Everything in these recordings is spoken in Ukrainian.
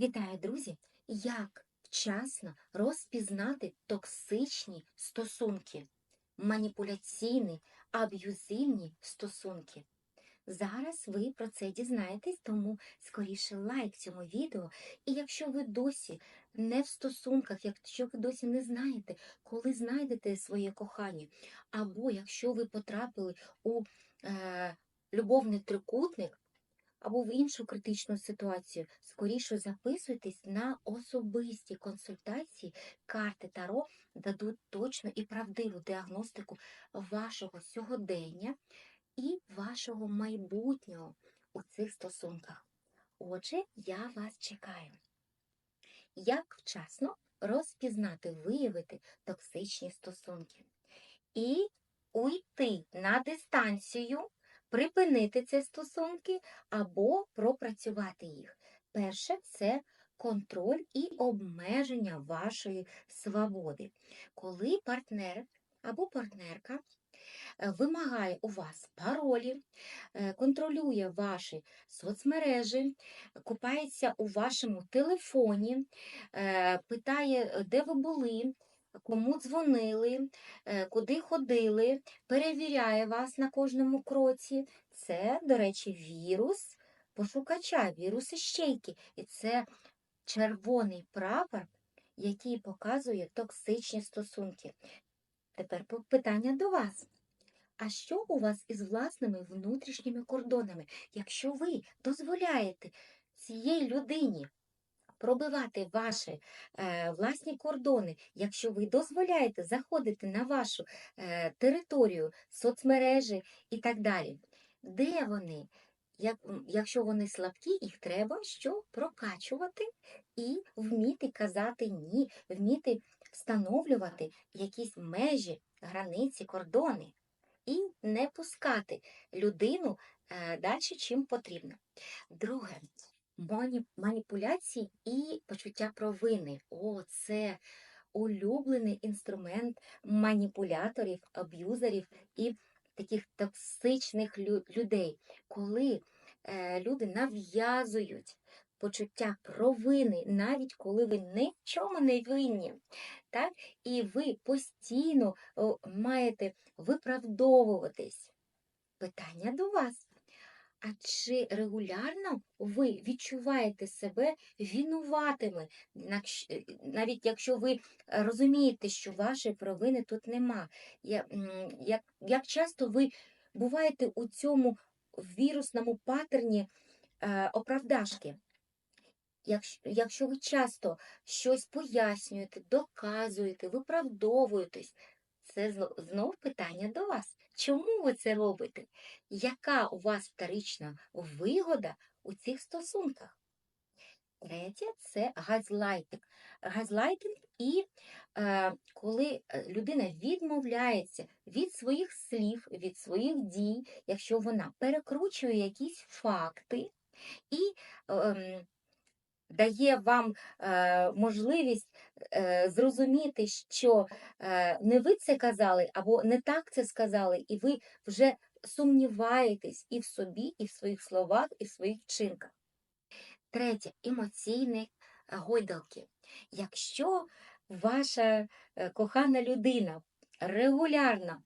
Вітаю, друзі! Як вчасно розпізнати токсичні стосунки, маніпуляційні, аб'юзивні стосунки? Зараз ви про це дізнаєтесь, тому скоріше лайк цьому відео. І якщо ви досі не в стосунках, якщо ви досі не знаєте, коли знайдете своє кохання, або якщо ви потрапили у е, любовний трикутник, або в іншу критичну ситуацію, скоріше записуйтесь на особисті консультації. Карти Таро дадуть точну і правдиву діагностику вашого сьогодення і вашого майбутнього у цих стосунках. Отже, я вас чекаю. Як вчасно розпізнати, виявити токсичні стосунки і уйти на дистанцію припинити ці стосунки або пропрацювати їх. Перше це контроль і обмеження вашої свободи. Коли партнер або партнерка е, вимагає у вас паролі, е, контролює ваші соцмережі, купається у вашому телефоні, е, питає, де ви були, кому дзвонили, е, куди ходили, перевіряє вас на кожному кроці. Це, до речі, вірус пошукача, вірус іщейки. І це червоний прапор, який показує токсичні стосунки. Тепер питання до вас. А що у вас із власними внутрішніми кордонами, якщо ви дозволяєте цій людині пробивати ваші е, власні кордони, якщо ви дозволяєте заходити на вашу е, територію, соцмережі і так далі. Де вони? Як, якщо вони слабкі, їх треба що прокачувати і вміти казати ні, вміти встановлювати якісь межі, границі, кордони. І не пускати людину е, далі, чим потрібно. Друге, мані- маніпуляції і почуття провини. О, це улюблений інструмент маніпуляторів, аб'юзерів і таких токсичних людей, коли е, люди нав'язують почуття провини, навіть коли ви ні в чому не винні. Так? І ви постійно маєте виправдовуватись. Питання до вас. А чи регулярно ви відчуваєте себе винуватими, е, навіть якщо ви е, розумієте, що вашої провини тут нема? Як, як часто ви буваєте у цьому вірусному паттерні е, оправдашки? Якщо, якщо ви часто щось пояснюєте, доказуєте, виправдовуєтесь, це зно- знов питання до вас. Чому ви це робите? Яка у вас вторична вигода у цих стосунках? Третє це газлайтинг. Газлайтинг і е, коли е, людина відмовляється від своїх слів, від своїх дій, якщо вона перекручує якісь факти і ем, дає вам е, можливість е, зрозуміти, що е, не ви це казали, або не так це сказали, і ви вже сумніваєтесь і в собі, і в своїх словах, і в своїх вчинках. Третє емоційні е, гойдалки. Якщо ваша е, кохана людина регулярно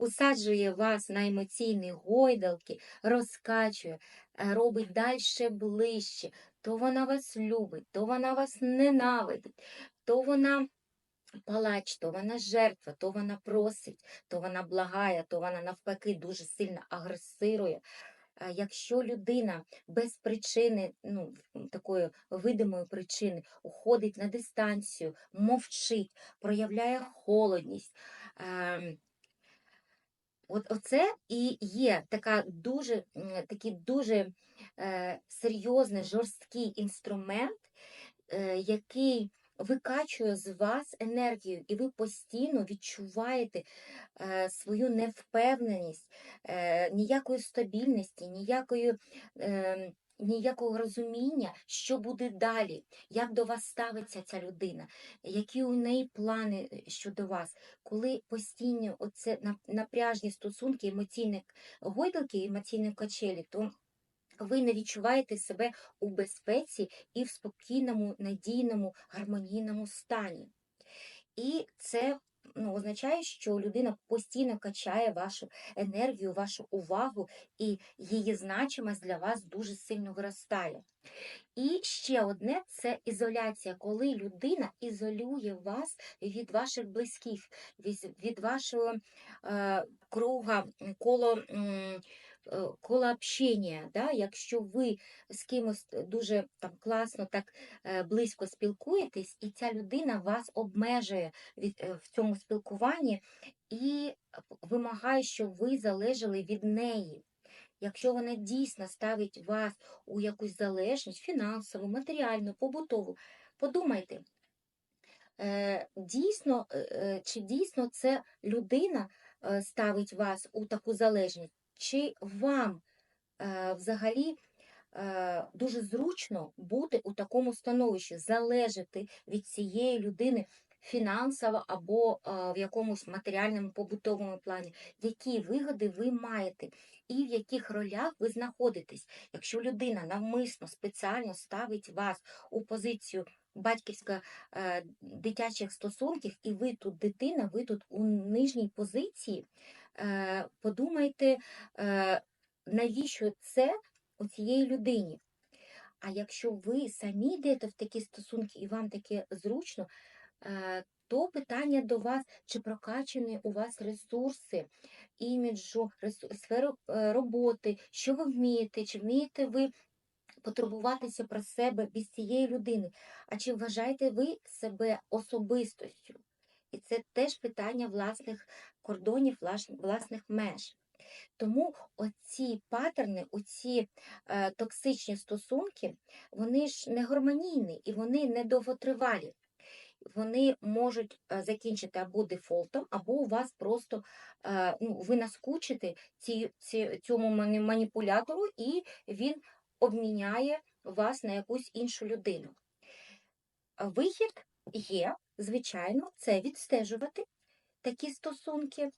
усаджує вас на емоційні гойдалки, розкачує, е, робить далі ближче, то вона вас любить, то вона вас ненавидить, то вона палач, то вона жертва, то вона просить, то вона благає, то вона навпаки дуже сильно агресирує. Якщо людина без причини, ну, такої видимої причини, уходить на дистанцію, мовчить, проявляє холодність, ем, От оце і є така дуже, такий дуже е, серйозний, жорсткий інструмент, е, який викачує з вас енергію, і ви постійно відчуваєте е, свою невпевненість, е, ніякої стабільності, ніякої. Е, Ніякого розуміння, що буде далі, як до вас ставиться ця людина, які у неї плани е, щодо вас коли постійні оце напряжні стосунки, емоційні гойдалки, емоційні качелі, то ви не відчуваєте себе у безпеці і в спокійному, надійному, гармонійному стані. І це ну, означає, що людина постійно качає вашу енергію, вашу увагу, і її значимість для вас дуже сильно виростає. І ще одне це ізоляція, коли людина ізолює вас від ваших близьких, від, вашого е, круга, коло. е, Коло общення, да? якщо ви з кимось дуже там класно, так е, близько спілкуєтесь, і ця людина вас обмежує від, е, в цьому спілкуванні і вимагає, щоб ви залежали від неї. Якщо вона дійсно ставить вас у якусь залежність фінансову, матеріальну, побутову, подумайте, е, дійсно, е, е, чи дійсно це людина е, ставить вас у таку залежність, чи вам е, взагалі е, дуже зручно бути у такому становищі, залежати від цієї людини фінансово або е, в якомусь матеріальному побутовому плані, які вигоди ви маєте і в яких ролях ви знаходитесь. Якщо людина навмисно спеціально ставить вас у позицію батьківсько е, дитячих стосунків, і ви тут дитина, ви тут у нижній позиції, е, подумайте, е, навіщо це у цієї людині. А якщо ви самі йдете в такі стосунки і вам таке зручно, то питання до вас, чи прокачані у вас ресурси, іміджу, ресу- сферу роботи, що ви вмієте, чи вмієте ви потурбуватися про себе без цієї людини, а чи вважаєте ви себе особистостю? І це теж питання власних кордонів, власних меж. Тому оці патерни, оці е, токсичні стосунки, вони ж не гармонійні і вони не. Вони можуть е, закінчити або дефолтом, або у вас просто е, ну, ви наскучите ці, ці, цьому маніпулятору, і він обміняє вас на якусь іншу людину. Вихід є, звичайно, це відстежувати такі стосунки,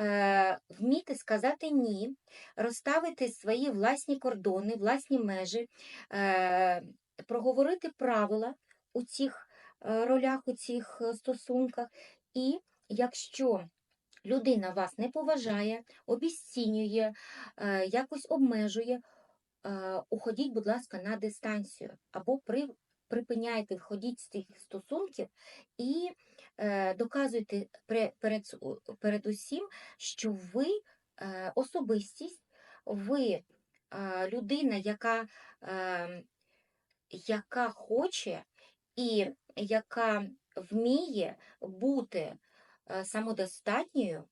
е, вміти сказати ні, розставити свої власні кордони, власні межі, е, проговорити правила у цих е, ролях, у цих стосунках. І якщо людина вас не поважає, обіцінює, якось обмежує, уходіть, будь ласка, на дистанцію або при, припиняйте входіть з цих стосунків і е, доказуйте пре- перед, перед усім, що ви е, особистість, ви е, людина, яка, е, яка хоче і яка вміє бути е, самодостатньою,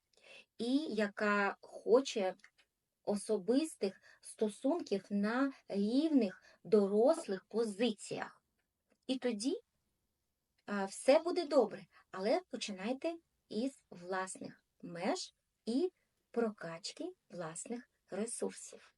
і яка хоче особистих стосунків на рівних дорослих позиціях. І тоді все буде добре, але починайте із власних меж і прокачки власних ресурсів.